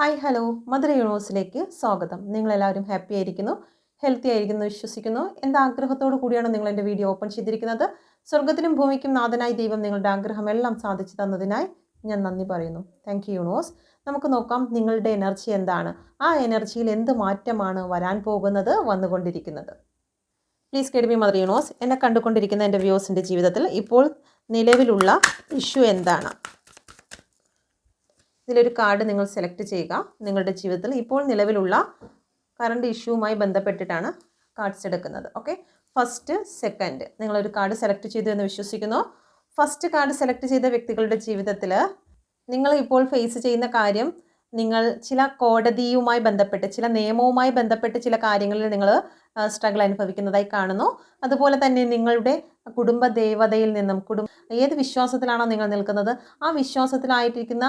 Hi hello. മധുര യൂണിവേഴ്സിലേക്ക് സ്വാഗതം. നിങ്ങളെല്ലാവരും happy ആയിരിക്കുന്നു ഹെൽത്തി ആയിരിക്കുന്നു വിശ്വസിക്കുന്നു. എന്ത് ആഗ്രഹത്തോടു കൂടിയാണ് നിങ്ങൾ എന്റെ വീഡിയോ ഓപ്പൺ ചെയ്തിരിക്കുന്നത്? സ്വർഗത്തിനും ഭൂമിക്കും നാഥനായി ദൈവം നിങ്ങളുടെ ആഗ്രഹമെല്ലാം സാധിച്ചു തന്നതിനായി ഞാൻ നന്ദി പറയുന്നു. താങ്ക് യു യൂണിവേഴ്സ് നമുക്ക് നോക്കാം നിങ്ങളുടെ എനർജി എന്താണ്? ആ എനർജിയിൽ എന്ത് മാറ്റമാണ് വരാൻ പോകുന്നത് വന്നുകൊണ്ടിരിക്കുന്നത്? പ്ലീസ് കെഡ്മി മദർ യൂണിവേഴ്സ് എന്നെ കണ്ടുകൊണ്ടിരിക്കുന്ന എന്റെ വ്യൂസിന്റെ ജീവിതത്തിൽ ഇപ്പോൾ നിലവിലുള്ള ഇഷ്യൂ എന്താണ്? ഇതിലൊരു കാർഡ് നിങ്ങൾ സെലക്ട് ചെയ്യുക. നിങ്ങളുടെ ജീവിതത്തിൽ ഇപ്പോൾ നിലവിലുള്ള കറണ്ട് ഇഷ്യൂവുമായി ബന്ധപ്പെട്ടിട്ടാണ് കാർഡ്സ് എടുക്കുന്നത്. ഓക്കെ ഫസ്റ്റ് സെക്കൻഡ് നിങ്ങളൊരു കാർഡ് സെലക്ട് ചെയ്തു എന്ന് വിശ്വസിക്കുന്നു. ഫസ്റ്റ് കാർഡ് സെലക്ട് ചെയ്ത വ്യക്തികളുടെ ജീവിതത്തിൽ നിങ്ങൾ ഇപ്പോൾ ഫേസ് ചെയ്യുന്ന കാര്യം നിങ്ങൾ ചില കോടതിയുമായി ബന്ധപ്പെട്ട് ചില നിയമവുമായി ബന്ധപ്പെട്ട് ചില കാര്യങ്ങളിൽ നിങ്ങൾ സ്ട്രഗിൾ അനുഭവിക്കുന്നതായി കാണുന്നു. അതുപോലെ തന്നെ നിങ്ങളുടെ കുടുംബ ദേവതയിൽ നിന്നും കുടുംബ ഏത് വിശ്വാസത്തിലാണോ നിങ്ങൾ നിൽക്കുന്നത് ആ വിശ്വാസത്തിലായിട്ടിരിക്കുന്ന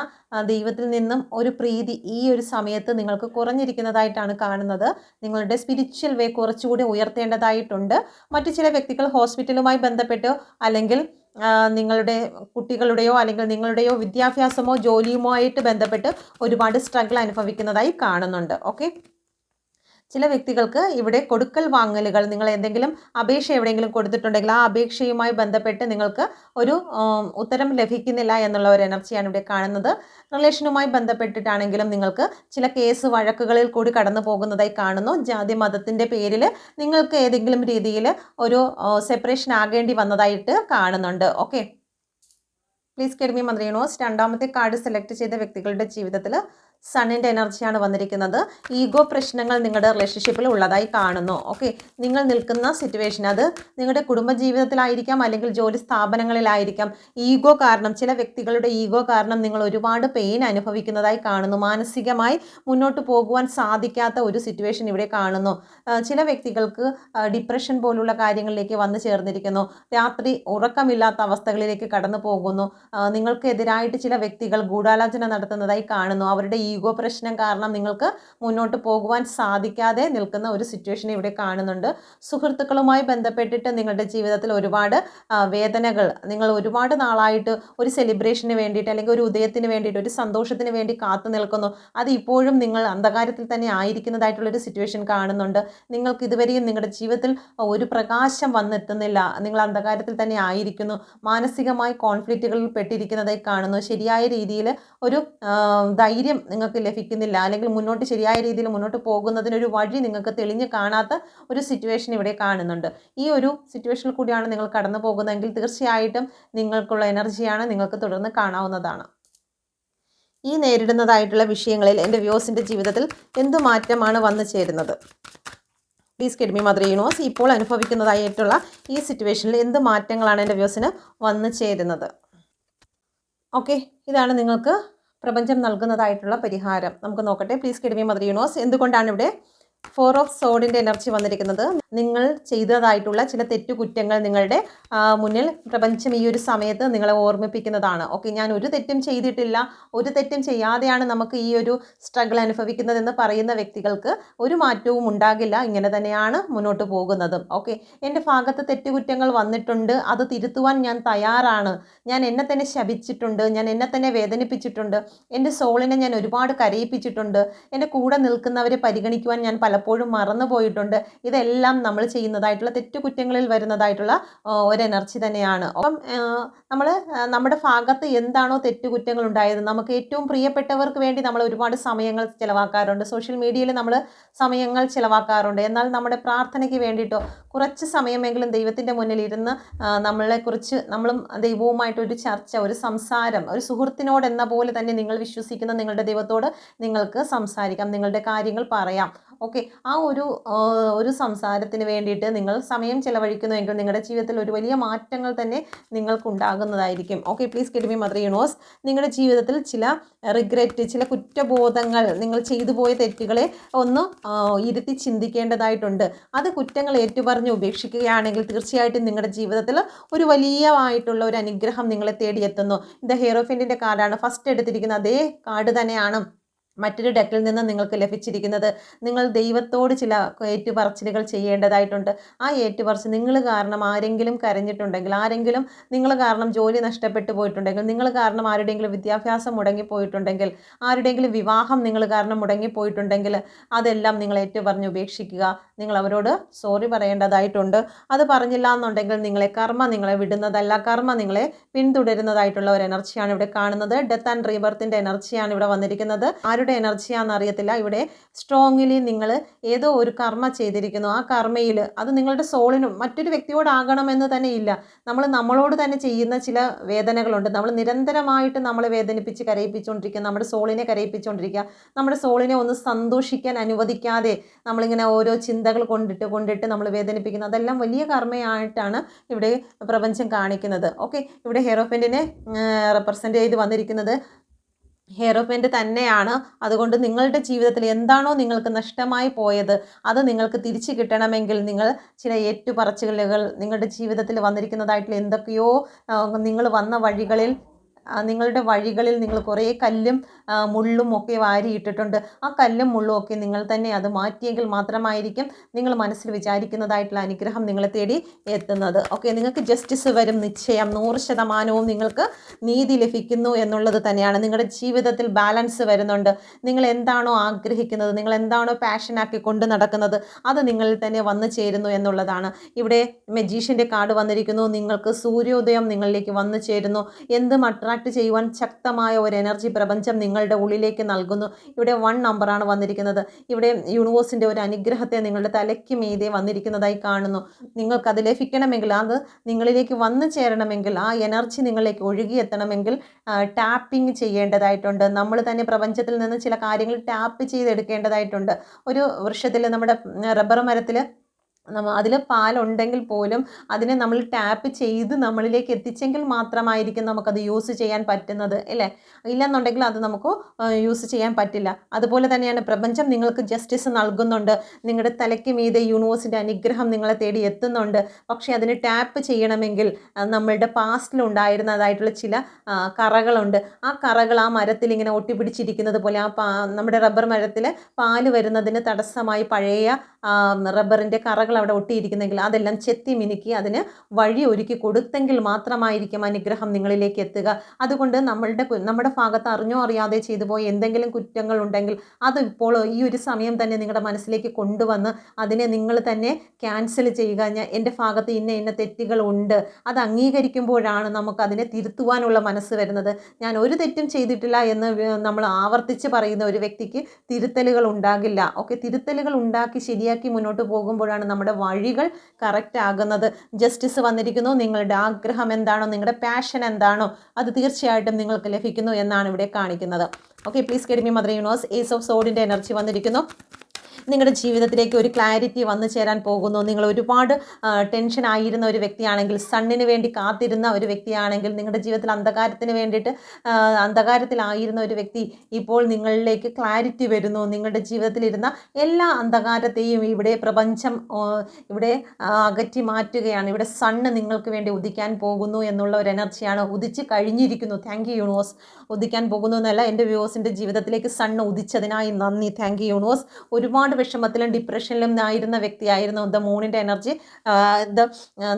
ദൈവത്തിൽ നിന്നും ഒരു പ്രീതി ഈ ഒരു സമയത്ത് നിങ്ങൾക്ക് കുറഞ്ഞിരിക്കുന്നതായിട്ടാണ് കാണുന്നത്. നിങ്ങളുടെ സ്പിരിച്വൽ വേ കുറച്ചുകൂടി ഉയർത്തേണ്ടതായിട്ടുണ്ട്. മറ്റു ചില വ്യക്തികൾ ഹോസ്പിറ്റലുമായി ബന്ധപ്പെട്ടോ അല്ലെങ്കിൽ നിങ്ങളുടെ കുട്ടികളുടെയോ അല്ലെങ്കിൽ നിങ്ങളുടെയോ വിദ്യാഭ്യാസമോ ജോലിയുമോ ആയിട്ട് ബന്ധപ്പെട്ട് ഒരുപാട് സ്ട്രഗിൾ അനുഭവിക്കുന്നതായി കാണുന്നുണ്ട്. ഓക്കെ ചില വ്യക്തികൾക്ക് ഇവിടെ കൊടുക്കൽ വാങ്ങലുകൾ നിങ്ങൾ എന്തെങ്കിലും അപേക്ഷ എവിടെയെങ്കിലും കൊടുത്തിട്ടുണ്ടെങ്കിൽ ആ അപേക്ഷയുമായി ബന്ധപ്പെട്ട് നിങ്ങൾക്ക് ഒരു ഉത്തരം ലഭിക്കുന്നില്ല എന്നുള്ള ഒരു എനർജിയാണ് ഇവിടെ കാണുന്നത്. റിലേഷനുമായി ബന്ധപ്പെട്ടിട്ടാണെങ്കിലും നിങ്ങൾക്ക് ചില കേസ് വഴക്കുകളിൽ കൂടി കടന്നു പോകുന്നതായി കാണുന്നു. ജാതി മതത്തിന്റെ പേരിൽ നിങ്ങൾക്ക് ഏതെങ്കിലും രീതിയിൽ ഒരു സെപ്പറേഷൻ ആകേണ്ടി വന്നതായിട്ട് കാണുന്നുണ്ട്. Okay? Please guide me universe രണ്ടാമത്തെ കാർഡ് സെലക്ട് ചെയ്ത വ്യക്തികളുടെ ജീവിതത്തിൽ സണ്ണിന്റെ എനർജിയാണ് വന്നിരിക്കുന്നത്. ഈഗോ പ്രശ്നങ്ങൾ നിങ്ങളുടെ റിലേഷൻഷിപ്പിൽ ഉള്ളതായി കാണുന്നു. ഓക്കെ നിങ്ങൾ നിൽക്കുന്ന സിറ്റുവേഷൻ അത് നിങ്ങളുടെ കുടുംബജീവിതത്തിലായിരിക്കാം അല്ലെങ്കിൽ ജോലി സ്ഥാപനങ്ങളിലായിരിക്കാം. ഈഗോ കാരണം ചില വ്യക്തികളുടെ ഈഗോ കാരണം നിങ്ങൾ ഒരുപാട് പെയിൻ അനുഭവിക്കുന്നതായി കാണുന്നു. മാനസികമായി മുന്നോട്ട് പോകുവാൻ സാധിക്കാത്ത ഒരു സിറ്റുവേഷൻ ഇവിടെ കാണുന്നു. ചില വ്യക്തികൾക്ക് ഡിപ്രഷൻ പോലുള്ള കാര്യങ്ങളിലേക്ക് വന്നു ചേർന്നിരിക്കുന്നു. രാത്രി ഉറക്കമില്ലാത്ത അവസ്ഥകളിലേക്ക് കടന്നു പോകുന്നു. നിങ്ങൾക്കെതിരായിട്ട് ചില വ്യക്തികൾ ഗൂഢാലോചന നടത്തുന്നതായി കാണുന്നു. അവരുടെ ഈഗോ പ്രശ്നം കാരണം നിങ്ങൾക്ക് മുന്നോട്ട് പോകുവാൻ സാധിക്കാതെ നിൽക്കുന്ന ഒരു സിറ്റുവേഷൻ ഇവിടെ കാണുന്നുണ്ട്. സുഹൃത്തുക്കളുമായി ബന്ധപ്പെട്ടിട്ട് നിങ്ങളുടെ ജീവിതത്തിൽ ഒരുപാട് വേദനകൾ നിങ്ങൾ ഒരുപാട് നാളായിട്ട് ഒരു സെലിബ്രേഷന് വേണ്ടിയിട്ട് അല്ലെങ്കിൽ ഒരു ഉദയത്തിന് വേണ്ടിയിട്ട് ഒരു സന്തോഷത്തിന് വേണ്ടി കാത്തു നിൽക്കുന്നു. അത് ഇപ്പോഴും നിങ്ങൾ അന്ധകാരത്തിൽ തന്നെ ആയിരിക്കുന്നതായിട്ടുള്ളൊരു സിറ്റുവേഷൻ കാണുന്നുണ്ട്. നിങ്ങൾക്ക് ഇതുവരെയും നിങ്ങളുടെ ജീവിതത്തിൽ ഒരു പ്രകാശം വന്നെത്തുന്നില്ല. നിങ്ങൾ അന്ധകാരത്തിൽ തന്നെ ആയിരിക്കുന്നു. മാനസികമായി കോൺഫ്ലിക്റ്റുകളിൽ പെട്ടിരിക്കുന്നതായി കാണുന്നു. ശരിയായ രീതിയിൽ ഒരു ധൈര്യം നിങ്ങൾക്ക് ലഭിക്കുന്നില്ല. അല്ലെങ്കിൽ മുന്നോട്ട് ശരിയായ രീതിയിൽ മുന്നോട്ട് പോകുന്നതിനൊരു വഴി നിങ്ങൾക്ക് തെളിഞ്ഞ് കാണാത്ത ഒരു സിറ്റുവേഷൻ ഇവിടെ കാണുന്നുണ്ട്. ഈ ഒരു സിറ്റുവേഷനിൽ കൂടിയാണ് നിങ്ങൾ കടന്നു പോകുന്നതെങ്കിൽ തീർച്ചയായിട്ടും നിങ്ങൾക്കുള്ള എനർജിയാണ് നിങ്ങൾക്ക് തുടർന്ന് കാണാവുന്നതാണ്. ഈ നേരിടുന്നതായിട്ടുള്ള വിഷയങ്ങളിൽ എന്റെ വ്യൂസിന്റെ ജീവിതത്തിൽ എന്തു മാറ്റമാണ് വന്നു ചേരുന്നത്? പ്ലീസ് കെഡ്മി മദർ യൂണിവേഴ്സ് ഇപ്പോൾ അനുഭവിക്കുന്നതായിട്ടുള്ള ഈ സിറ്റുവേഷനിൽ എന്ത് മാറ്റങ്ങളാണ് എന്റെ വ്യൂസിന് വന്നു ചേരുന്നത്? ഓക്കെ ഇതാണ് നിങ്ങൾക്ക് പ്രപഞ്ചം നൽകുന്നതായിട്ടുള്ള പരിഹാരം. നമുക്ക് നോക്കട്ടെ. പ്ലീസ് കിഡ്മി മദർ യൂണിവേഴ്സ് എന്തുകൊണ്ടാണ് ഇവിടെ ഫോർ ഓഫ് സോഡിന്റെ എനർജി വന്നിരിക്കുന്നത്. നിങ്ങൾ ചെയ്തതായിട്ടുള്ള ചില തെറ്റുകുറ്റങ്ങൾ നിങ്ങളുടെ മുന്നിൽ പ്രപഞ്ചം ഈ ഒരു സമയത്ത് നിങ്ങളെ ഓർമ്മിപ്പിക്കുന്നതാണ്. ഓക്കെ ഞാൻ ഒരു തെറ്റും ചെയ്തിട്ടില്ല. ഒരു തെറ്റും ചെയ്യാതെയാണ് നമുക്ക് ഈ ഒരു സ്ട്രഗിൾ അനുഭവിക്കുന്നതെന്ന് പറയുന്ന വ്യക്തികൾക്ക് ഒരു മാറ്റവും ഉണ്ടാകില്ല. ഇങ്ങനെ തന്നെയാണ് മുന്നോട്ട് പോകുന്നതും. ഓക്കെ എന്റെ ഭാഗത്ത് തെറ്റുകുറ്റങ്ങൾ വന്നിട്ടുണ്ട്. അത് തിരുത്തുവാൻ ഞാൻ തയ്യാറാണ്. ഞാൻ എന്നെ തന്നെ ശപിച്ചിട്ടുണ്ട്. ഞാൻ എന്നെ തന്നെ വേദനിപ്പിച്ചിട്ടുണ്ട്. എന്റെ സോളിനെ ഞാൻ ഒരുപാട് കരയിപ്പിച്ചിട്ടുണ്ട്. എന്റെ കൂടെ നിൽക്കുന്നവരെ പരിഗണിക്കുവാൻ ഞാൻ പലപ്പോഴും മറന്നു പോയിട്ടുണ്ട്. ഇതെല്ലാം നമ്മൾ ചെയ്യുന്നതായിട്ടുള്ള തെറ്റുകുറ്റങ്ങളിൽ വരുന്നതായിട്ടുള്ള ഒരു എനർജി തന്നെയാണ്. അപ്പം നമ്മൾ നമ്മുടെ ഭാഗത്ത് എന്താണോ തെറ്റുകുറ്റങ്ങൾ ഉണ്ടായത് നമുക്ക് ഏറ്റവും പ്രിയപ്പെട്ടവർക്ക് വേണ്ടി നമ്മൾ ഒരുപാട് സമയങ്ങൾ ചിലവാക്കാറുണ്ട്. സോഷ്യൽ മീഡിയയിൽ നമ്മൾ സമയങ്ങൾ ചിലവാക്കാറുണ്ട്. എന്നാൽ നമ്മുടെ പ്രാർത്ഥനയ്ക്ക് വേണ്ടിയിട്ടോ കുറച്ച് സമയമെങ്കിലും ദൈവത്തിന്റെ ആ, നമ്മളെക്കുറിച്ച് നമ്മളും ദൈവവുമായിട്ട് ഒരു ചർച്ച ഒരു സംസാരം ഒരു സുഹൃത്തിനോട് എന്ന പോലെ തന്നെ നിങ്ങൾ വിശ്വസിക്കുന്ന നിങ്ങളുടെ ദൈവത്തോട് നിങ്ങൾക്ക് സംസാരിക്കാം നിങ്ങളുടെ കാര്യങ്ങൾ പറയാം. ഓക്കെ. ആ ഒരു ഒരു സംസാരത്തിന് വേണ്ടിയിട്ട് നിങ്ങൾ സമയം ചിലവഴിക്കുന്നുവെങ്കിൽ നിങ്ങളുടെ ജീവിതത്തിൽ ഒരു വലിയ മാറ്റങ്ങൾ തന്നെ നിങ്ങൾക്ക് ഉണ്ടാകുന്നതായിരിക്കും okay please guide me mother universe നിങ്ങളുടെ ജീവിതത്തിൽ ചില റിഗ്രറ്റ് ചില കുറ്റബോധങ്ങൾ നിങ്ങൾ ചെയ്തു പോയ തെറ്റുകളെ ഒന്ന് ഇരുത്തി ചിന്തിക്കേണ്ടതായിട്ടുണ്ട്. അത് കുറ്റങ്ങൾ ഏറ്റുപറഞ്ഞ് ഉപേക്ഷിക്കുകയാണെങ്കിൽ തീർച്ചയായിട്ടും നിങ്ങളുടെ ജീവിതത്തിൽ ഒരു വലിയ ആയിട്ടുള്ള ഒരു അനുഗ്രഹം നിങ്ങളെ തേടിയെത്തുന്നു. ഇത് ഹെയറോഫിന്റെ കാർഡാണ്. ഫസ്റ്റ് എടുത്തിരിക്കുന്നത് അതേ കാർഡ് തന്നെയാണ്. മറ്റൊരു ഡെക്കിൽ നിന്ന് നിങ്ങൾക്ക് ലഭിച്ചിരിക്കുന്നത് നിങ്ങൾ ദൈവത്തോട് ചില ഏറ്റുപറച്ചിലുകൾ ചെയ്യേണ്ടതായിട്ടുണ്ട്. ആ ഏറ്റുപറച്ചിൽ നിങ്ങൾ കാരണം ആരെങ്കിലും കരഞ്ഞിട്ടുണ്ടെങ്കിൽ ആരെങ്കിലും നിങ്ങൾ കാരണം ജോലി നഷ്ടപ്പെട്ടു പോയിട്ടുണ്ടെങ്കിൽ നിങ്ങൾ കാരണം ആരുടെയെങ്കിലും വിദ്യാഭ്യാസം മുടങ്ങിപ്പോയിട്ടുണ്ടെങ്കിൽ ആരുടെയെങ്കിലും വിവാഹം നിങ്ങൾ കാരണം മുടങ്ങിപ്പോയിട്ടുണ്ടെങ്കിൽ അതെല്ലാം നിങ്ങൾ ഏറ്റുപറഞ്ഞ് ഉപേക്ഷിക്കുക. നിങ്ങൾ അവരോട് സോറി പറയേണ്ടതായിട്ടുണ്ട്. അത് പറഞ്ഞില്ല എന്നുണ്ടെങ്കിൽ നിങ്ങളെ കർമ്മ നിങ്ങളെ വിടുന്നതല്ല. കർമ്മ നിങ്ങളെ പിന്തുടരുന്നതായിട്ടുള്ള ഒരു എനർജിയാണ് ഇവിടെ കാണുന്നത്. ഡെത്ത് ആൻഡ് റീബർത്തിന്റെ എനർജിയാണ് ഇവിടെ വന്നിരിക്കുന്നത്. ആരുടെ എനർജിയാണെന്ന് അറിയത്തില്ല. ഇവിടെ സ്ട്രോങ്ങിലി നിങ്ങൾ ഏതോ ഒരു കർമ്മ ചെയ്തിരിക്കുന്നു. ആ കർമ്മയിൽ അത് നിങ്ങളുടെ സോളിനും മറ്റൊരു വ്യക്തിയോടാകണമെന്ന് തന്നെ ഇല്ല. നമ്മൾ നമ്മളോട് തന്നെ ചെയ്യുന്ന ചില വേദനകളുണ്ട്. നമ്മൾ നിരന്തരമായിട്ട് നമ്മളെ വേദനിപ്പിച്ച് കരയിപ്പിച്ചുകൊണ്ടിരിക്കുക നമ്മുടെ സോളിനെ കരയിപ്പിച്ചുകൊണ്ടിരിക്കുക നമ്മുടെ സോളിനെ ഒന്ന് സന്തോഷിക്കാൻ അനുവദിക്കാതെ നമ്മളിങ്ങനെ ഓരോ ചിന്തകൾ കൊണ്ടിട്ട് കൊണ്ടിട്ട് നമ്മൾ വേദനിപ്പിക്കുന്നത് അതെല്ലാം വലിയ കർമ്മയായിട്ടാണ് ഇവിടെ പ്രപഞ്ചം കാണിക്കുന്നത്. ഓക്കെ ഇവിടെ ഹെറോഫെന്റിനെ റെപ്രസെന്റ് ചെയ്ത് വന്നിരിക്കുന്നത്. ഹെയറോഫിന്റെ തന്നെയാണ്. അതുകൊണ്ട് നിങ്ങളുടെ ജീവിതത്തിൽ എന്താണോ നിങ്ങൾക്ക് നഷ്ടമായി പോയത് അത് നിങ്ങൾക്ക് തിരിച്ചു കിട്ടണമെങ്കിൽ നിങ്ങൾ ചില ഏറ്റുപറച്ചിലുകൾ നിങ്ങളുടെ ജീവിതത്തിൽ വന്നിരിക്കുന്നതായിട്ടുള്ള എന്തൊക്കെയോ നിങ്ങൾ വന്ന വഴികളിൽ നിങ്ങളുടെ വഴികളിൽ നിങ്ങൾ കുറേ കല്ലും മുള്ളും ഒക്കെ വാരിയിട്ടിട്ടുണ്ട് ആ കല്ലും മുള്ളും ഒക്കെ നിങ്ങൾ തന്നെ അത് മാറ്റിയെങ്കിൽ മാത്രമായിരിക്കും നിങ്ങൾ മനസ്സിൽ വിചാരിക്കുന്നതായിട്ടുള്ള അനുഗ്രഹം നിങ്ങളെ തേടി എത്തുന്നത്. ഓക്കെ നിങ്ങൾക്ക് ജസ്റ്റിസ് വരും നിശ്ചയം. നൂറ് ശതമാനവും നിങ്ങൾക്ക് നീതി ലഭിക്കുന്നു എന്നുള്ളത് തന്നെയാണ്. നിങ്ങളുടെ ജീവിതത്തിൽ ബാലൻസ് വരുന്നുണ്ട്. നിങ്ങൾ എന്താണോ ആഗ്രഹിക്കുന്നത് നിങ്ങൾ എന്താണോ പാഷനാക്കി കൊണ്ട് നടക്കുന്നത് അത് നിങ്ങളിൽ തന്നെ വന്നു ചേരുന്നു എന്നുള്ളതാണ്. ഇവിടെ മെജീഷ്യന്റെ കാർഡ് വന്നിരിക്കുന്നു. നിങ്ങൾക്ക് സൂര്യോദയം നിങ്ങളിലേക്ക് വന്നു ചേരുന്നു. എന്തും അട്രാക്ട് ചെയ്യുവാൻ ശക്തമായ ഒരു എനർജി പ്രപഞ്ചം നിങ്ങളുടെ ഉള്ളിലേക്ക് നൽകുന്നു. ഇവിടെ വൺ നമ്പറാണ് വന്നിരിക്കുന്നത്. ഇവിടെ യൂണിവേഴ്സിന്റെ ഒരു അനുഗ്രഹത്തെ നിങ്ങളുടെ തലയ്ക്ക് മീതെ വന്നിരിക്കുന്നതായി കാണുന്നു. നിങ്ങൾക്കത് ലഭിക്കണമെങ്കിൽ അത് നിങ്ങളിലേക്ക് വന്നു ചേരണമെങ്കിൽ ആ എനർജി നിങ്ങളിലേക്ക് ഒഴുകിയെത്തണമെങ്കിൽ ടാപ്പിംഗ് ചെയ്യേണ്ടതായിട്ടുണ്ട്. നമ്മൾ തന്നെ പ്രപഞ്ചത്തിൽ നിന്ന് ചില കാര്യങ്ങൾ ടാപ്പ് ചെയ്തെടുക്കേണ്ടതായിട്ടുണ്ട്. ഒരു വൃക്ഷത്തിൽ നമ്മുടെ റബ്ബർ മരത്തിൽ അതിൽ പാലുണ്ടെങ്കിൽ പോലും അതിനെ നമ്മൾ ടാപ്പ് ചെയ്ത് നമ്മളിലേക്ക് എത്തിച്ചെങ്കിൽ മാത്രമായിരിക്കും നമുക്കത് യൂസ് ചെയ്യാൻ പറ്റുന്നത് അല്ലേ? ഇല്ലെന്നുണ്ടെങ്കിൽ അത് നമുക്ക് യൂസ് ചെയ്യാൻ പറ്റില്ല. അതുപോലെ തന്നെയാണ് പ്രപഞ്ചം നിങ്ങൾക്ക് ജസ്റ്റിസ് നൽകുന്നുണ്ട്. നിങ്ങളുടെ തലയ്ക്ക് മീതെ യൂണിവേഴ്സിന്റെ അനുഗ്രഹം നിങ്ങളെ തേടി എത്തുന്നുണ്ട്. പക്ഷേ അതിന് ടാപ്പ് ചെയ്യണമെങ്കിൽ നമ്മളുടെ പാസ്റ്റിലുണ്ടായിരുന്നതായിട്ടുള്ള ചില കറകളുണ്ട്. ആ കറകൾ ആ മരത്തിൽ ഇങ്ങനെ ഒട്ടിപ്പിടിച്ചിരിക്കുന്നത് പോലെ ആ നമ്മുടെ റബ്ബർ മരത്തിൽ പാൽ വരുന്നതിന് തടസ്സമായി പഴയ റബ്ബറിന്റെ കറകൾ അവിടെ ഒട്ടിയിരിക്കുന്നെങ്കിൽ അതെല്ലാം ചെത്തി മിനുക്കി അതിന് വഴി ഒരുക്കി കൊടുത്തെങ്കിൽ മാത്രമായിരിക്കും അനുഗ്രഹം നിങ്ങളിലേക്ക് എത്തുക. അതുകൊണ്ട് നമ്മളുടെ നമ്മുടെ ഭാഗത്ത് അറിഞ്ഞോ അറിയാതെ ചെയ്തു പോയ എന്തെങ്കിലും കുറ്റങ്ങൾ ഉണ്ടെങ്കിൽ അത് ഇപ്പോൾ ഈ ഒരു സമയം തന്നെ നിങ്ങളുടെ മനസ്സിലേക്ക് കൊണ്ടുവന്ന് അതിനെ നിങ്ങൾ തന്നെ ക്യാൻസൽ ചെയ്യുക. ഞാൻ എന്റെ ഭാഗത്ത് ഇന്ന ഇന്ന തെറ്റുകൾ ഉണ്ട്. അത് അംഗീകരിക്കുമ്പോഴാണ് നമുക്ക് അതിനെ തിരുത്തുവാനുള്ള മനസ്സ് വരുന്നത്. ഞാൻ ഒരു തെറ്റും ചെയ്തിട്ടില്ല എന്ന് നമ്മൾ ആവർത്തിച്ച് പറയുന്ന ഒരു വ്യക്തിക്ക് തിരുത്തലുകൾ ഉണ്ടാകില്ല. ഓക്കെ തിരുത്തലുകൾ ഉണ്ടാക്കി ശരിയാക്കി മുന്നോട്ട് പോകുമ്പോഴാണ് നമ്മുടെ വഴികൾ കറക്റ്റ് ആകുന്നത്. ജസ്റ്റിസ് വന്നിരിക്കുന്നു. നിങ്ങളുടെ ആഗ്രഹം എന്താണോ നിങ്ങളുടെ പാഷൻ എന്താണോ അത് തീർച്ചയായിട്ടും നിങ്ങൾക്ക് ലഭിക്കുന്നു എന്നാണ് ഇവിടെ കാണിക്കുന്നത്. Okay please guide me mother universe ace of സോഡിന്റെ energy വന്നിരിക്കുന്നു. നിങ്ങളുടെ ജീവിതത്തിലേക്ക് ഒരു ക്ലാരിറ്റി വന്നു ചേരാൻ പോകുന്നു. നിങ്ങൾ ഒരുപാട് ടെൻഷൻ ആയിരുന്ന ഒരു വ്യക്തിയാണെങ്കിൽ സണ്ണിന് വേണ്ടി കാത്തിരുന്ന ഒരു വ്യക്തിയാണെങ്കിൽ നിങ്ങളുടെ ജീവിതത്തിൽ അന്ധകാരത്തിന് വേണ്ടിയിട്ട് അന്ധകാരത്തിലായിരുന്ന ഒരു വ്യക്തി ഇപ്പോൾ നിങ്ങളിലേക്ക് ക്ലാരിറ്റി വരുന്നു. നിങ്ങളുടെ ജീവിതത്തിലിരുന്ന എല്ലാ അന്ധകാരത്തെയും ഇവിടെ പ്രപഞ്ചം ഇവിടെ അകറ്റി മാറ്റുകയാണ്. ഇവിടെ സണ്ണ് നിങ്ങൾക്ക് വേണ്ടി ഉദിക്കാൻ പോകുന്നു എന്നുള്ള ഒരു എനർജിയാണ് ഉദിച്ച് കഴിഞ്ഞിരിക്കുന്നു. താങ്ക് യു യൂണിവേഴ്സ് ഉദിക്കാൻ പോകുന്നു എന്നല്ല എന്റെ വ്യൂവേഴ്സിന്റെ ജീവിതത്തിലേക്ക് സണ്ണ് ഉദിച്ചതിനായി നന്ദി. താങ്ക് യു യൂണിവേഴ്സ് ഒരുപാട് ഒരുപാട് വിഷമത്തിലും ഡിപ്രഷനിലും ആയിരുന്ന വ്യക്തിയായിരുന്നു ദ മൂണിന്റെ എനർജി ദ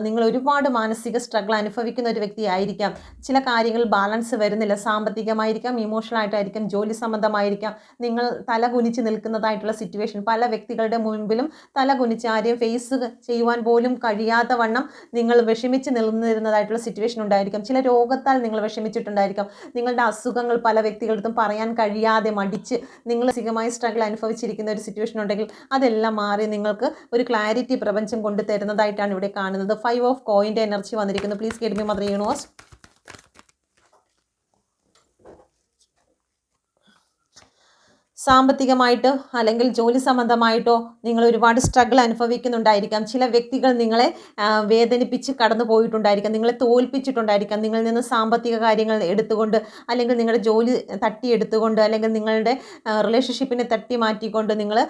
നിങ്ങൾ ഒരുപാട് മാനസിക സ്ട്രഗിൾ അനുഭവിക്കുന്ന ഒരു വ്യക്തിയായിരിക്കാം. ചില കാര്യങ്ങൾ ബാലൻസ് വരുന്നില്ല. സാമ്പത്തികമായിരിക്കാം ഇമോഷണൽ ആയിട്ടായിരിക്കാം ജോലി സംബന്ധമായിരിക്കാം. നിങ്ങൾ തല കുനിച്ച് നിൽക്കുന്നതായിട്ടുള്ള സിറ്റുവേഷൻ പല വ്യക്തികളുടെ മുൻപിലും തല കുനിച്ച് ആരെയും ഫേസ് ചെയ്യുവാൻ പോലും കഴിയാത്ത വണ്ണം നിങ്ങൾ വിഷമിച്ച് നിൽന്നിരുന്നതായിട്ടുള്ള സിറ്റുവേഷൻ ഉണ്ടായിരിക്കാം. ചില രോഗത്താൽ നിങ്ങൾ വിഷമിച്ചിട്ടുണ്ടായിരിക്കാം. നിങ്ങളുടെ അസുഖങ്ങൾ പല വ്യക്തികളടുത്തും പറയാൻ കഴിയാതെ മടിച്ച് നിങ്ങൾ മാനസികമായി സ്ട്രഗിൾ അനുഭവിച്ചിരിക്കുന്ന ഒരു സിറ്റുവേഷൻ ഉണ്ടെങ്കിൽ അതെല്ലാം മാറി നിങ്ങൾക്ക് ഒരു ക്ലാരിറ്റി പ്രപഞ്ചം കൊണ്ടുതരുന്നതായിട്ടാണ് ഇവിടെ കാണുന്നത്. ഫൈവ് ഓഫ് കോയിന്റെ എനർജി വന്നിരിക്കുന്നു. Please guide me mother universe സാമ്പത്തികമായിട്ടോ അല്ലെങ്കിൽ ജോലി സംബന്ധമായിട്ടോ നിങ്ങൾ ഒരുപാട് സ്ട്രഗിൾ അനുഭവിക്കുന്നുണ്ടായിരിക്കാം. ചില വ്യക്തികൾ നിങ്ങളെ വേദനിപ്പിച്ച് കടന്നു പോയിട്ടുണ്ടായിരിക്കാം നിങ്ങളെ തോൽപ്പിച്ചിട്ടുണ്ടായിരിക്കാം. നിങ്ങളിൽ നിന്ന് സാമ്പത്തിക കാര്യങ്ങൾ എടുത്തുകൊണ്ട് അല്ലെങ്കിൽ നിങ്ങളുടെ ജോലി തട്ടിയെടുത്തുകൊണ്ട് അല്ലെങ്കിൽ നിങ്ങളുടെ റിലേഷൻഷിപ്പിനെ തട്ടി മാറ്റിക്കൊണ്ട് നിങ്ങൾ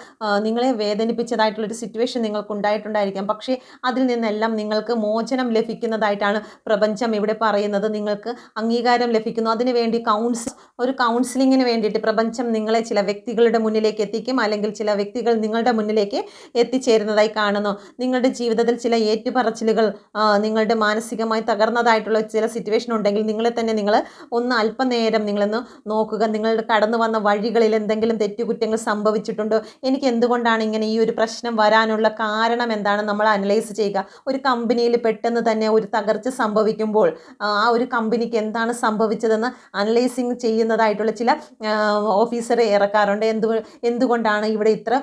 നിങ്ങളെ വേദനിപ്പിച്ചതായിട്ടുള്ളൊരു സിറ്റുവേഷൻ നിങ്ങൾക്ക് ഉണ്ടായിട്ടുണ്ടായിരിക്കാം പക്ഷേ അതിൽ നിന്നെല്ലാം നിങ്ങൾക്ക് മോചനം ലഭിക്കുന്നതായിട്ടാണ് പ്രപഞ്ചം ഇവിടെ പറയുന്നത്. നിങ്ങൾക്ക് അംഗീകാരം ലഭിക്കുന്നു. അതിനുവേണ്ടി കൗൺസ് ഒരു കൗൺസിലിങ്ങിന് വേണ്ടിയിട്ട് പ്രപഞ്ചം നിങ്ങളെ ചില വ്യക്തി വ്യക്തികളുടെ മുന്നിലേക്ക് എത്തിക്കും അല്ലെങ്കിൽ ചില വ്യക്തികൾ നിങ്ങളുടെ മുന്നിലേക്ക് എത്തിച്ചേരുന്നതായി കാണുന്നു. നിങ്ങളുടെ ജീവിതത്തിൽ ചില ഏറ്റുപറച്ചിലുകൾ നിങ്ങളുടെ മാനസികമായി തകർന്നതായിട്ടുള്ള ചില സിറ്റുവേഷൻ ഉണ്ടെങ്കിൽ നിങ്ങളെ തന്നെ നിങ്ങൾ ഒന്ന് അല്പനേരം നിങ്ങളൊന്ന് നോക്കുക. നിങ്ങളുടെ കടന്നു വന്ന വഴികളിൽ എന്തെങ്കിലും തെറ്റുകുറ്റങ്ങൾ സംഭവിച്ചിട്ടുണ്ടോ? എനിക്ക് എന്തുകൊണ്ടാണ് ഇങ്ങനെ ഈ ഒരു പ്രശ്നം വരാനുള്ള കാരണം എന്താണ്? നമ്മൾ അനലൈസ് ചെയ്യുക. ഒരു കമ്പനിയിൽ പെട്ടെന്ന് തന്നെ ഒരു തകർച്ച സംഭവിക്കുമ്പോൾ ആ ഒരു കമ്പനിക്ക് എന്താണ് സംഭവിച്ചതെന്ന് അനലൈസിങ് ചെയ്യുന്നതായിട്ടുള്ള ചില ഓഫീസറെ ഇറക്കാറുണ്ട്. എന്തു എന്തുകൊണ്ടാണ് ഇവിടെ ഇത്ര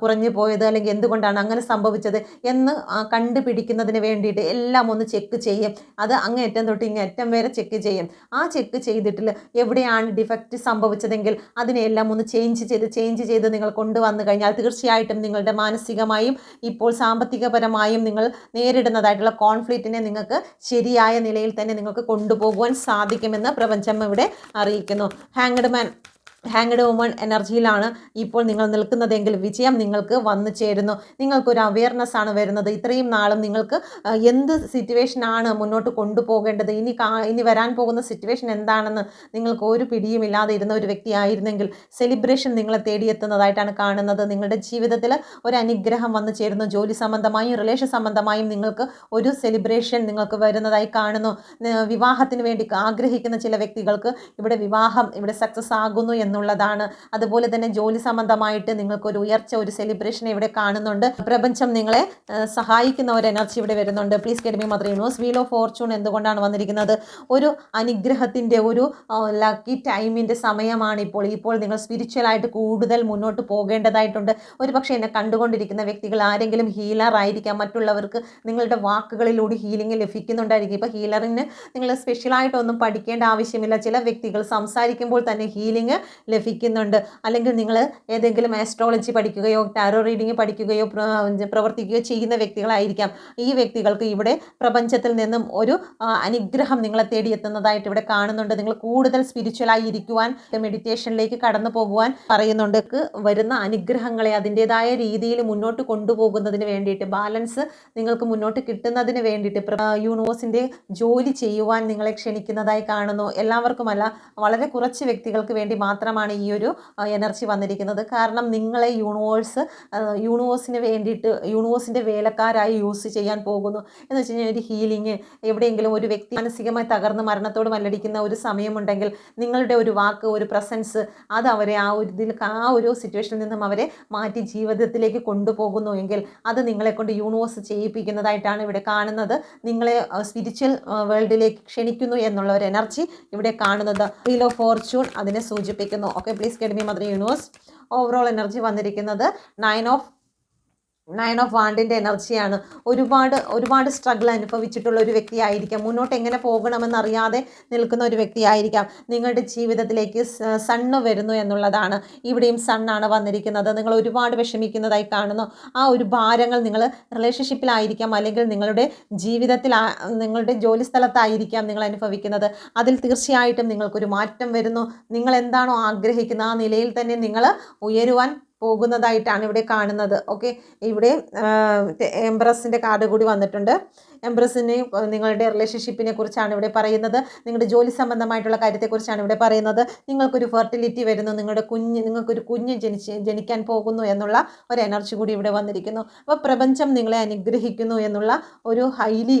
കുറഞ്ഞു പോയത്? അല്ലെങ്കിൽ എന്തുകൊണ്ടാണ് അങ്ങനെ സംഭവിച്ചത്? എന്ന് കണ്ടുപിടിക്കുന്നതിന് വേണ്ടിയിട്ട് എല്ലാം ഒന്ന് ചെക്ക് ചെയ്യും. അത് അങ്ങേറ്റം തൊട്ട് ഇങ്ങേറ്റം വരെ ചെക്ക് ചെയ്യും. ആ ചെക്ക് ചെയ്തിട്ടില്ല എവിടെയാണ് ഡിഫക്റ്റ് സംഭവിച്ചതെങ്കിൽ അതിനെല്ലാം ഒന്ന് ചേഞ്ച് ചെയ്ത് ചേഞ്ച് ചെയ്ത് നിങ്ങൾ കൊണ്ടുവന്നു കഴിഞ്ഞാൽ തീർച്ചയായിട്ടും നിങ്ങളുടെ മാനസികമായും ഇപ്പോൾ സാമ്പത്തികപരമായും നിങ്ങൾ നേരിടുന്നതായിട്ടുള്ള കോൺഫ്ലിക്റ്റിനെ നിങ്ങൾക്ക് ശരിയായ നിലയിൽ തന്നെ നിങ്ങൾക്ക് കൊണ്ടുപോകുവാൻ സാധിക്കുമെന്ന് പ്രപഞ്ചം ഇവിടെ അറിയിക്കുന്നു. ഹാങ്ഡ് മാൻ ഹാങ്ഡ് വുമൺ എനർജിയിലാണ് ഇപ്പോൾ നിങ്ങൾ നിൽക്കുന്നതെങ്കിൽ വിജയം നിങ്ങൾക്ക് വന്നു ചേരുന്നു. നിങ്ങൾക്കൊരു അവയർനെസ് ആണ് വരുന്നത്. ഇത്രയും നാളും നിങ്ങൾക്ക് എന്ത് സിറ്റുവേഷൻ ആണ് മുന്നോട്ട് കൊണ്ടുപോകേണ്ടത്? ഇനി ഇനി വരാൻ പോകുന്ന സിറ്റുവേഷൻ എന്താണെന്ന് നിങ്ങൾക്ക് ഒരു പിടിയും ഇല്ലാതെ ഇരുന്ന ഒരു വ്യക്തി ആയിരുന്നെങ്കിൽ സെലിബ്രേഷൻ നിങ്ങളെ തേടിയെത്തുന്നതായിട്ടാണ് കാണുന്നത്. നിങ്ങളുടെ ജീവിതത്തിൽ ഒരു അനുഗ്രഹം വന്നു ചേരുന്നു. ജോലി സംബന്ധമായും റിലേഷൻ സംബന്ധമായും നിങ്ങൾക്ക് ഒരു സെലിബ്രേഷൻ നിങ്ങൾക്ക് വരുന്നതായി കാണുന്നു. വിവാഹത്തിന് വേണ്ടി ആഗ്രഹിക്കുന്ന ചില വ്യക്തികൾക്ക് ഇവിടെ വിവാഹം ഇവിടെ സക്സസ് ആകുന്നു എന്നുള്ളതാണ്. അതുപോലെ തന്നെ ജോലി സംബന്ധമായിട്ട് നിങ്ങൾക്കൊരു ഉയർച്ച ഒരു സെലിബ്രേഷൻ ഇവിടെ കാണുന്നുണ്ട്. പ്രപഞ്ചം നിങ്ങളെ സഹായിക്കുന്ന ഒരു എനർജി ഇവിടെ വരുന്നുണ്ട്. Please guide me mother universe wheel of fortune എന്തുകൊണ്ടാണ് വന്നിരിക്കുന്നത്? ഒരു അനുഗ്രഹത്തിന്റെ ഒരു ലക്കി ടൈമിന്റെ സമയമാണ് ഇപ്പോൾ. ഇപ്പോൾ നിങ്ങൾ സ്പിരിച്വലായിട്ട് കൂടുതൽ മുന്നോട്ട് പോകേണ്ടതായിട്ടുണ്ട്. ഒരു പക്ഷേ എന്നെ കണ്ടുകൊണ്ടിരിക്കുന്ന വ്യക്തികൾ ആരെങ്കിലും ഹീലർ ആയിരിക്കാം. മറ്റുള്ളവർക്ക് നിങ്ങളുടെ വാക്കുകളിലൂടെ ഹീലിംഗ് ലഭിക്കുന്നുണ്ടായിരിക്കും. ഇപ്പോൾ ഹീലറിന് നിങ്ങൾ സ്പെഷ്യലായിട്ടൊന്നും പഠിക്കേണ്ട ആവശ്യമില്ല. ചില വ്യക്തികൾ സംസാരിക്കുമ്പോൾ തന്നെ ഹീലിംഗ് ലഭിക്കുന്നുണ്ട്. അല്ലെങ്കിൽ നിങ്ങൾ ഏതെങ്കിലും ആസ്ട്രോളജി പഠിക്കുകയോ ടാരോ റീഡിങ് പഠിക്കുകയോ പ്രവർത്തിക്കുകയോ ചെയ്യുന്ന വ്യക്തികളായിരിക്കാം. ഈ വ്യക്തികൾക്ക് ഇവിടെ പ്രപഞ്ചത്തിൽ നിന്നും ഒരു അനുഗ്രഹം നിങ്ങളെ തേടിയെത്തുന്നതായിട്ട് ഇവിടെ കാണുന്നുണ്ട്. നിങ്ങൾ കൂടുതൽ സ്പിരിച്വലായി ഇരിക്കുവാൻ മെഡിറ്റേഷനിലേക്ക് കടന്നു പോകുവാൻ പറയുന്നുണ്ട്. വരുന്ന അനുഗ്രഹങ്ങളെ അതിന്റെതായ രീതിയിൽ മുന്നോട്ട് കൊണ്ടുപോകുന്നതിന് വേണ്ടിയിട്ട് ബാലൻസ് നിങ്ങൾക്ക് മുന്നോട്ട് കിട്ടുന്നതിന് വേണ്ടിയിട്ട് യൂണിവേഴ്സിന്റെ ജോലി ചെയ്യുവാൻ നിങ്ങളെ ക്ഷണിക്കുന്നതായി കാണുന്നു. എല്ലാവർക്കുമല്ല വളരെ കുറച്ച് വ്യക്തികൾക്ക് വേണ്ടി മാത്രമാണ് ആണ് ഈ ഒരു എനർജി വന്നിരിക്കുന്നത്. കാരണം നിങ്ങളെ യൂണിവേഴ്സ് യൂണിവേഴ്സിന് വേണ്ടിയിട്ട് യൂണിവേഴ്സിന്റെ വേലക്കാരായി യൂസ് ചെയ്യാൻ പോകുന്നു. എന്ന് വെച്ച് കഴിഞ്ഞാൽ ഒരു ഹീലിംഗ് എവിടെയെങ്കിലും ഒരു വ്യക്തി മാനസികമായി തകർന്ന് മരണത്തോട് മല്ലടിക്കുന്ന ഒരു സമയമുണ്ടെങ്കിൽ നിങ്ങളുടെ ഒരു വാക്ക് ഒരു പ്രസൻസ് അത് അവരെ ആ ഒരു ഇതിൽ ആ ഒരു സിറ്റുവേഷനിൽ നിന്നും അവരെ മാറ്റി ജീവിതത്തിലേക്ക് കൊണ്ടുപോകുന്നു എങ്കിൽ അത് നിങ്ങളെ കൊണ്ട് യൂണിവേഴ്സ് ചെയ്യിപ്പിക്കുന്നതായിട്ടാണ് ഇവിടെ കാണുന്നത്. നിങ്ങളെ സ്പിരിച്വൽ വേൾഡിലേക്ക് ക്ഷണിക്കുന്നു എന്നുള്ള ഒരു എനർജി ഇവിടെ കാണുന്നത്. വീൽ ഓഫ് ഫോർച്യൂൺ അതിനെ സൂചിപ്പിക്കുന്നു. Okay please guide me mother universe overall energy വന്നിരിക്കുന്നത് നയൻ ഓഫ് നയൻ ഓഫ് വാണ്ടിന്റെ എനർജിയാണ്. ഒരുപാട് ഒരുപാട് സ്ട്രഗിൾ അനുഭവിച്ചിട്ടുള്ള ഒരു വ്യക്തിയായിരിക്കാം. മുന്നോട്ട് എങ്ങനെ പോകണമെന്നറിയാതെ നിൽക്കുന്ന ഒരു വ്യക്തിയായിരിക്കാം. നിങ്ങളുടെ ജീവിതത്തിലേക്ക് സണ്ണ് വരുന്നു എന്നുള്ളതാണ്. ഇവിടെയും സണ്ണാണ് വന്നിരിക്കുന്നത്. നിങ്ങൾ ഒരുപാട് വിഷമിക്കുന്നതായി കാണുന്നു. ആ ഒരു ഭാരങ്ങൾ നിങ്ങൾ റിലേഷൻഷിപ്പിലായിരിക്കാം അല്ലെങ്കിൽ നിങ്ങളുടെ ജീവിതത്തിൽ നിങ്ങളുടെ ജോലി സ്ഥലത്തായിരിക്കാം നിങ്ങൾ അനുഭവിക്കുന്നത്. അതിൽ തീർച്ചയായിട്ടും നിങ്ങൾക്കൊരു മാറ്റം വരുന്നു. നിങ്ങൾ എന്താണോ ആഗ്രഹിക്കുന്നത് ആ നിലയിൽ തന്നെ നിങ്ങൾ ഉയരുവാൻ പോകുന്നതായിട്ടാണ് ഇവിടെ കാണുന്നത്. ഓക്കെ ഇവിടെ എംബ്രസിന്റെ കാർഡ് കൂടി വന്നിട്ടുണ്ട്. എംബ്രസിനെയും നിങ്ങളുടെ റിലേഷൻഷിപ്പിനെ കുറിച്ചാണ് ഇവിടെ പറയുന്നത്. നിങ്ങളുടെ ജോലി സംബന്ധമായിട്ടുള്ള കാര്യത്തെക്കുറിച്ചാണ് ഇവിടെ പറയുന്നത്. നിങ്ങൾക്കൊരു ഫെർട്ടിലിറ്റി വരുന്നു. നിങ്ങളുടെ കുഞ്ഞ് നിങ്ങൾക്കൊരു കുഞ്ഞ് ജനിച്ച് ജനിക്കാൻ പോകുന്നു എന്നുള്ള ഒരു എനർജി കൂടി ഇവിടെ വന്നിരിക്കുന്നു. അപ്പോൾ പ്രപഞ്ചം നിങ്ങളെ അനുഗ്രഹിക്കുന്നു എന്നുള്ള ഒരു ഹൈലി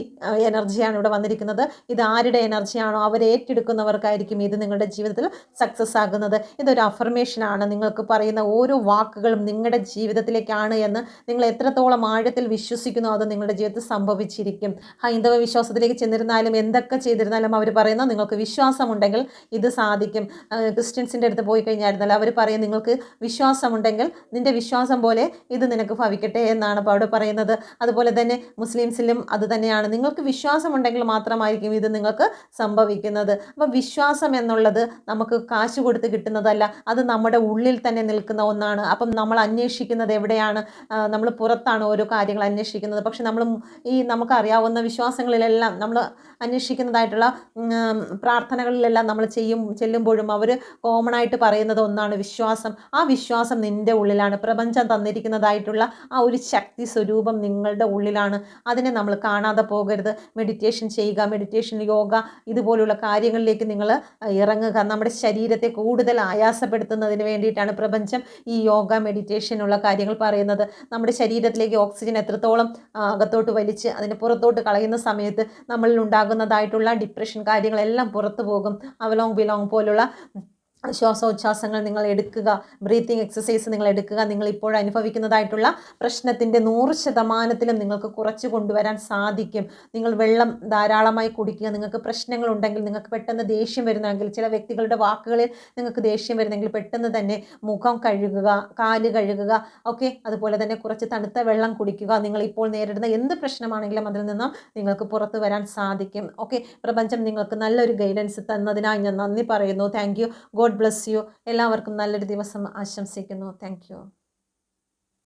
എനർജിയാണ് ഇവിടെ വന്നിരിക്കുന്നത്. ഇത് ആരുടെ എനർജിയാണോ അവരെ ഏറ്റെടുക്കുന്നവർക്കായിരിക്കും ഇത് നിങ്ങളുടെ ജീവിതത്തിൽ സക്സസ് ആകുന്നത്. ഇതൊരു അഫർമേഷനാണ്. നിങ്ങൾക്ക് പറയുന്ന ഓരോ വാക്കുകളും നിങ്ങളുടെ ജീവിതത്തിലേക്കാണ് എന്ന് നിങ്ങൾ എത്രത്തോളം ആഴത്തിൽ വിശ്വസിക്കുന്നു അത് നിങ്ങളുടെ ജീവിതത്തിൽ സംഭവിച്ചിരിക്കും. സാധിക്കും ഹൈന്ദവ വിശ്വാസത്തിലേക്ക് ചെന്നിരുന്നാലും എന്തൊക്കെ ചെയ്തിരുന്നാലും അവർ പറയുന്ന നിങ്ങൾക്ക് വിശ്വാസമുണ്ടെങ്കിൽ ഇത് സാധിക്കും. ക്രിസ്ത്യൻസിന്റെ അടുത്ത് പോയി കഴിഞ്ഞായിരുന്നല്ലോ അവർ പറയും നിങ്ങൾക്ക് വിശ്വാസമുണ്ടെങ്കിൽ നിന്റെ വിശ്വാസം പോലെ ഇത് നിനക്ക് ഭവിക്കട്ടെ എന്നാണ് അപ്പോൾ അവിടെ പറയുന്നത്. അതുപോലെ തന്നെ മുസ്ലിംസിലും അത് തന്നെയാണ്. നിങ്ങൾക്ക് വിശ്വാസമുണ്ടെങ്കിൽ മാത്രമായിരിക്കും ഇത് നിങ്ങൾക്ക് സംഭവിക്കുന്നത്. അപ്പോൾ വിശ്വാസം എന്നുള്ളത് നമുക്ക് കാശ് കൊടുത്ത് കിട്ടുന്നതല്ല അത് നമ്മുടെ ഉള്ളിൽ തന്നെ നിൽക്കുന്ന ഒന്നാണ്. അപ്പം നമ്മൾ അന്വേഷിക്കുന്നത് എവിടെയാണ്? നമ്മൾ പുറത്താണ് ഓരോ കാര്യങ്ങൾ അന്വേഷിക്കുന്നത്. പക്ഷെ നമ്മൾ ഈ നമുക്കറിയാം അറിയാവുന്ന വിശ്വാസങ്ങളിലെല്ലാം നമ്മൾ അന്വേഷിക്കുന്നതായിട്ടുള്ള പ്രാർത്ഥനകളിലെല്ലാം നമ്മൾ ചെയ്യും ചെല്ലുമ്പോഴും അവർ കോമൺ ആയിട്ട് പറയുന്നത് ഒന്നാണ് വിശ്വാസം. ആ വിശ്വാസം നിന്റെ ഉള്ളിലാണ്. പ്രപഞ്ചം തന്നിരിക്കുന്നതായിട്ടുള്ള ആ ഒരു ശക്തി സ്വരൂപം നിങ്ങളുടെ ഉള്ളിലാണ്. അതിനെ നമ്മൾ കാണാതെ പോകരുത്. മെഡിറ്റേഷൻ ചെയ്യുക മെഡിറ്റേഷൻ യോഗ ഇതുപോലുള്ള കാര്യങ്ങളിലേക്ക് നിങ്ങൾ ഇറങ്ങുക. നമ്മുടെ ശരീരത്തെ കൂടുതൽ ആയാസപ്പെടുത്തുന്നതിന് വേണ്ടിയിട്ടാണ് പ്രപഞ്ചം ഈ യോഗ മെഡിറ്റേഷനുള്ള കാര്യങ്ങൾ പറയുന്നത്. നമ്മുടെ ശരീരത്തിലേക്ക് ഓക്സിജൻ എത്രത്തോളം അകത്തോട്ട് വലിച്ച് അതിന് പുറത്തോട്ട് കളയുന്ന സമയത്ത് നമ്മളിൽ ഉണ്ടാകുന്നതായിട്ടുള്ള ഡിപ്രഷൻ കാര്യങ്ങളെല്ലാം പുറത്തു പോകും. അവലോങ് ബിലോങ് പോലുള്ള ശ്വാസോച്ഛ്വാസങ്ങൾ നിങ്ങൾ എടുക്കുക ബ്രീത്തിങ് എക്സസൈസ് നിങ്ങൾ എടുക്കുക നിങ്ങൾ ഇപ്പോൾ അനുഭവിക്കുന്നതായിട്ടുള്ള പ്രശ്നത്തിന്റെ നൂറ് ശതമാനത്തിലും നിങ്ങൾക്ക് കുറച്ച് കൊണ്ടുവരാൻ സാധിക്കും. നിങ്ങൾ വെള്ളം ധാരാളമായി കുടിക്കുക നിങ്ങൾക്ക് പ്രശ്നങ്ങൾ ഉണ്ടെങ്കിൽ നിങ്ങൾക്ക് പെട്ടെന്ന് ദേഷ്യം വരുന്നെങ്കിൽ ചില വ്യക്തികളുടെ വാക്കുകളിൽ നിങ്ങൾക്ക് ദേഷ്യം വരുന്നെങ്കിൽ പെട്ടെന്ന് തന്നെ മുഖം കഴുകുക കാൽ കഴുകുക ഓക്കെ? അതുപോലെ തന്നെ കുറച്ച് തണുത്ത വെള്ളം കുടിക്കുക. നിങ്ങൾ ഇപ്പോൾ നേരിടുന്ന എന്ത് പ്രശ്നമാണെങ്കിലും അതിൽ നിന്നും നിങ്ങൾക്ക് പുറത്തു വരാൻ സാധിക്കും. ഓക്കെ? പ്രപഞ്ചം നിങ്ങൾക്ക് നല്ലൊരു ഗൈഡൻസ് തന്നതിനായി ഞാൻ നന്ദി പറയുന്നു. Thank you God bless you. എല്ലാവർക്കും നല്ലൊരു ദിവസം ആശംസിക്കുന്നു. താങ്ക്